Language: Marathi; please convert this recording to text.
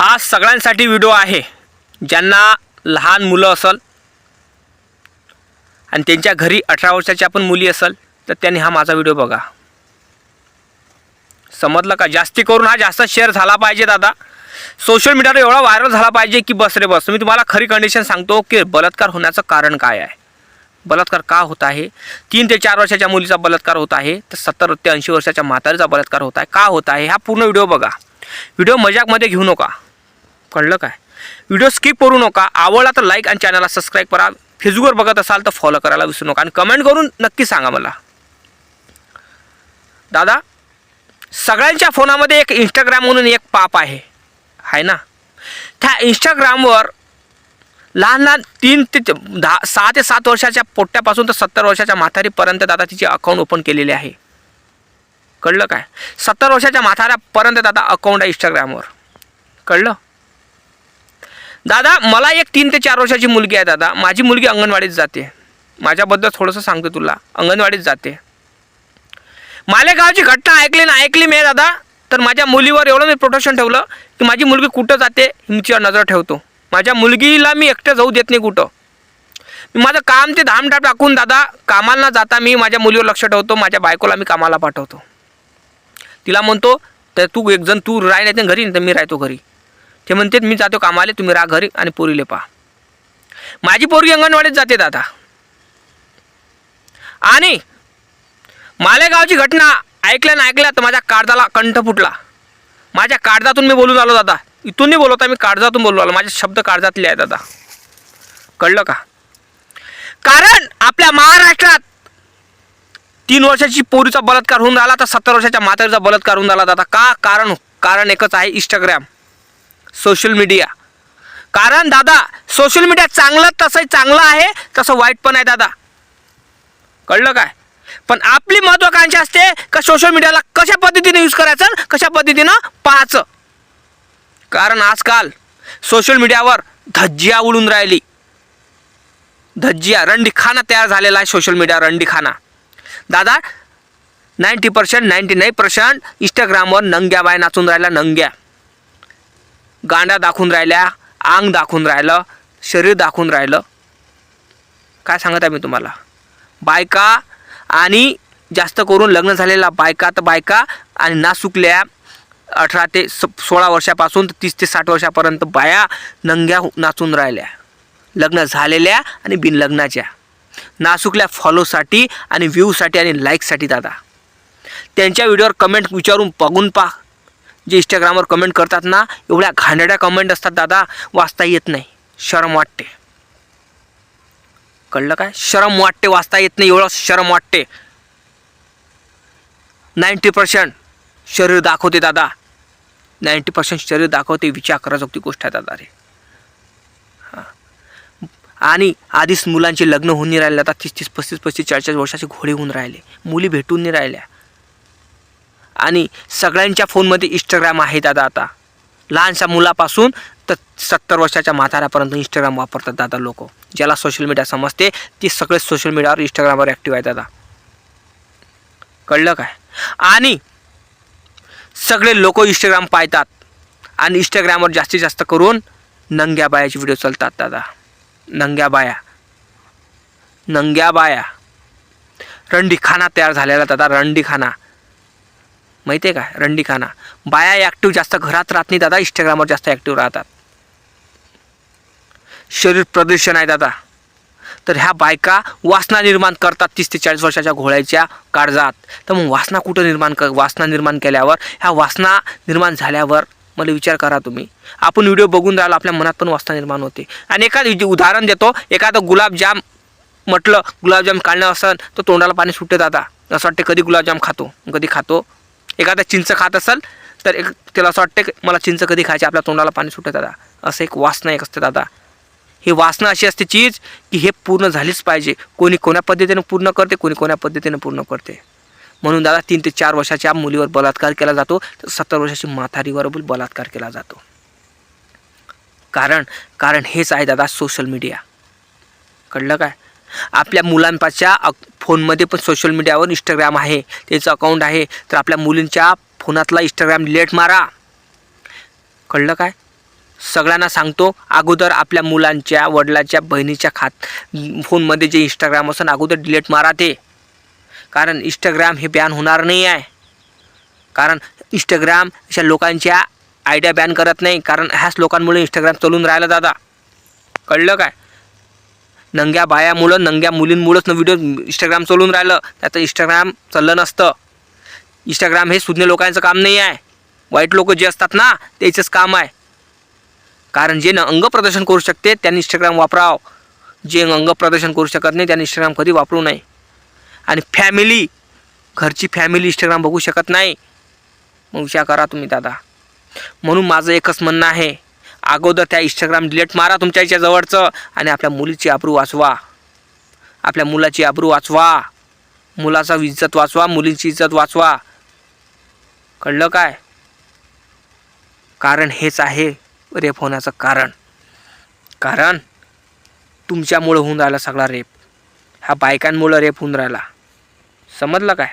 हा सगळ्यांसाठी व्हिडिओ आहे. ज्यांना लहान मुलं असल आणि त्यांच्या घरी अठरा वर्षाच्या पण मुली असल तर त्यांनी हा माझा व्हिडिओ बघा. समजलं का? जास्ती करून हा जास्त शेअर झाला पाहिजे दादा. सोशल मीडियावर एवढा व्हायरल झाला पाहिजे की बस रे बस. मी तुम्हाला खरी कंडिशन सांगतो की बलात्कार होण्याचं कारण काय आहे? बलात्कार का होत आहे? तीन ते चार वर्षाच्या मुलीचा बलात्कार होत आहे तर सत्तर ते ऐंशी वर्षाच्या म्हातारीचा बलात्कार होत आहे. का होत आहे? हा पूर्ण व्हिडिओ बघा. व्हिडिओ मजाकमध्ये घेऊ नका. कळलं काय? व्हिडिओ स्किप करू नका आवडला तर लाईक आणि चॅनलला सबस्क्राईब करा. फेसबुकवर बघत असाल तर फॉलो करायला विसरू नका आणि कमेंट करून नक्की सांगा मला. दादा सगळ्यांच्या फोनामध्ये एक इंस्टाग्राम म्हणून एक पाप आहे. आहे ना? त्या इंस्टाग्रामवर लहान लहान तीन ते दहा सहा ते सात वर्षाच्या पोट्ट्यापासून तर सत्तर वर्षाच्या म्हातारीपर्यंत दादा तिचे अकाउंट ओपन केलेले आहे. कळलं काय? सत्तर वर्षाच्या म्हाताऱ्यापर्यंत दादा अकाउंट आहे इंस्टाग्रामवर कळलं? दादा मला एक तीन ते चार वर्षाची मुलगी आहे दादा. माझी मुलगी अंगणवाडीत जाते. माझ्याबद्दल थोडंसं सांगतो तुला. अंगणवाडीत जाते. मालेगावची घटना ऐकली ना ऐकली मी दादा. तर माझ्या मुलीवर एवढं मी प्रोटेक्शन ठेवलं की माझी मुलगी कुठं जाते मी तिच्यावर नजर ठेवतो. माझ्या मुलगीला मी एकटं जाऊ देत नाही कुठं. मी माझं काम ते धामधाम टाकून दादा कामाला न जाता मी माझ्या मुलीवर लक्ष ठेवतो. माझ्या बायकोला मी कामाला पाठवतो. तिला म्हणतो तर तू एकजण तू राह नाही घरी नाही तर मी राहतो घरी. ते म्हणतात मी जातो कामाला तुम्ही राग घरी आणि पोरीले पहा. माझी पोरगी अंगणवाडीत जाते दादा. आणि मालेगावची घटना ऐकल्या ना ऐकल्या तर माझ्या काळजाला कंठ फुटला. माझ्या काळजातून मी बोलून आलो दादा. इथून नाही बोलवता मी काळजातून बोलू आलो. माझे शब्द काळजातले आहे दादा. कळलं का? कारण आपल्या महाराष्ट्रात तीन वर्षाची पोरीचा बलात्कार होऊन राहिला तर सत्तर वर्षाच्या म्हातारीचा बलात्कार होऊन राहिला दादा. का? कारण कारण एकच आहे इंस्टाग्राम सोशल मीडिया. कारण दादा सोशल मीडिया चांगलं तसंही चांगलं आहे तसं वाईट पण आहे दादा. कळलं काय? पण आपली महत्वाकांक्षा असते का सोशल मीडियाला कशा पद्धतीने यूज करायचं कशा पद्धतीनं पाहायचं? कारण आजकाल सोशल मीडियावर धज्जिया उडून राहिली. धज्जिया रंडीखाना तयार झालेला आहे सोशल मीडिया रंडीखाना. दादा ninety percent ninety nine percent इंस्टाग्रामवर नंग्या बाय नाचून राहिला नंग्या. गांडा दाखवून राहिल्या आंग दाखवून राहिलं शरीर दाखवून राहिलं. काय सांगत आहे मी तुम्हाला? बायका आणि जास्त करून लग्न झालेल्या बायका तर बायका आणि नासुकल्या अठरा ते स सोळा वर्षापासून तर तीस ते साठ वर्षापर्यंत बाया नंग्या नाचून राहिल्या. लग्न झालेल्या आणि बिनलग्नाच्या. नासुकल्या फॉलोसाठी आणि व्ह्यूसाठी आणि लाईकसाठी दादा. त्यांच्या व्हिडिओवर कमेंट विचारून बघून पा जे इंस्टाग्रामवर कमेंट करतात ना एवढ्या घाणेरड्या कमेंट असतात दादा वाचता येत नाही. शरम वाटते. कळलं काय? शरम वाटते वाचता येत नाही एवढं शरम वाटते. नाईंटी पर्सेंट शरीर दाखवते दादा. नाईंटी पर्सेंट शरीर दाखवते विचार करायची गोष्ट आहे दादा रे. आणि आधीच मुलांचे लग्न होऊन नाही राहिले आता तीस तीस पस्तीस पस्तीस चाळीस चाळीस वर्षाचे घोडे होऊन राहिले. मुली भेटून नाही राहिल्या. आणि सगळ्यांच्या फोनमध्ये इंस्टाग्राम आहे दादा आता. लहानशा मुलापासून तर सत्तर वर्षाच्या म्हाताऱ्यापर्यंत इंस्टाग्राम वापरतात दादा लोक. ज्याला सोशल मीडिया समजते ती सगळे सोशल मीडियावर इंस्टाग्रामवर ॲक्टिव्ह आहे दादा. कळलं काय? आणि सगळे लोक इंस्टाग्राम पाहतात आणि इंस्टाग्रामवर जास्तीत जास्त करून नंग्या बायाचे व्हिडिओ चालतात दादा. नंग्या बाया नंग्या बाया रंडीखाना तयार झालेला दादा रंडीखाना. माहिती आहे का? रंडीखाना. बाया ॲक्टिव्ह जास्त घरात राहत नाही दादा इंस्टाग्रामवर जास्त ॲक्टिव्ह राहतात. शरीर प्रदूषण आहे दादा. तर ह्या बायका वासना निर्माण करतात तीस ते चाळीस वर्षाच्या घोळ्याच्या काळजात. तर मग वासना कुठं निर्माण कर वासना निर्माण केल्यावर? ह्या वासना निर्माण झाल्यावर मला विचार करा तुम्ही. आपण व्हिडिओ बघून राहिलो आपल्या मनात पण वासना निर्माण होते. आणि एखादं उदाहरण देतो एखादं गुलाबजाम म्हटलं गुलाबजाम काढणं असेल तर तोंडाला पाणी सुटते दादा. असं वाटते कधी गुलाबजाम खातो कधी खातो. एखादा चिंच खात असेल तर एक त्याला असं वाटतं की मला चिंच कधी खायची आपल्या तोंडाला पाणी सुटतं दादा. असं एक वासना एक असते दादा. ही वासना अशी असते चीज की हे पूर्ण झालीच पाहिजे. कोणी कोण्या पद्धतीनं पूर्ण करते कोणी कोण्या पद्धतीनं पूर्ण करते. म्हणून दादा तीन ते चार वर्षाच्या मुलीवर बलात्कार केला जातो तर सत्तर वर्षाची म्हातारीवर बलात्कार केला जातो. कारण कारण हेच आहे दादा सोशल मीडिया कळलं काय? आपल्या मुलांपाच्या फोनमध्ये पण सोशल मीडियावर इंस्टाग्राम आहे. त्याचं अकाउंट आहे. तर आपल्या मुलींच्या फोनातला इंस्टाग्राम डिलेट मारा. कळलं काय? सगळ्यांना सांगतो अगोदर आपल्या मुलांच्या वडिलांच्या बहिणीच्या खात फोनमध्ये जे इंस्टाग्राम असं अगोदर डिलीट मारा ते. कारण इंस्टाग्राम हे बॅन होणार नाही आहे. कारण इंस्टाग्राम अशा लोकांच्या आयडिया बॅन करत नाही. कारण ह्याच लोकांमुळे इंस्टाग्राम चालून राहिलं दादा. कळलं काय? नंग्या बायामुळं नंग्या मुलींमुळंच न व्हिडिओ इंस्टाग्राम चालून राहिलं. त्याचं इंस्टाग्राम चाललं नसतं. इंस्टाग्राम हे सुज्ञ लोकांचं काम नाही आहे. वाईट लोक जे असतात ना त्याचंच काम आहे. कारण जे न अंग प्रदर्शन करू शकते त्यांनी इंस्टाग्राम वापरावं. जे अंग प्रदर्शन करू शकत नाही त्यांनी इंस्टाग्राम कधी वापरू नये. आणि फॅमिली घरची फॅमिली इंस्टाग्राम बघू शकत नाही. मग विचार करा तुम्ही दादा. म्हणून माझं एकच म्हणणं आहे अगोदर त्या इंस्टाग्राम डिलीट मारा तुमच्या याच्या जवळचं आणि आपल्या मुलीची आबरू वाचवा. आपल्या मुलाची आबरू वाचवा. मुलाचा इज्जत वाचवा मुलीची इज्जत वाचवा. कळलं काय? कारण हेच आहे रेप होण्याचं कारण. कारण तुमच्यामुळं होऊन राहिला सगळा रेप. ह्या बायकांमुळं रेप होऊन राहिला. समजलं काय?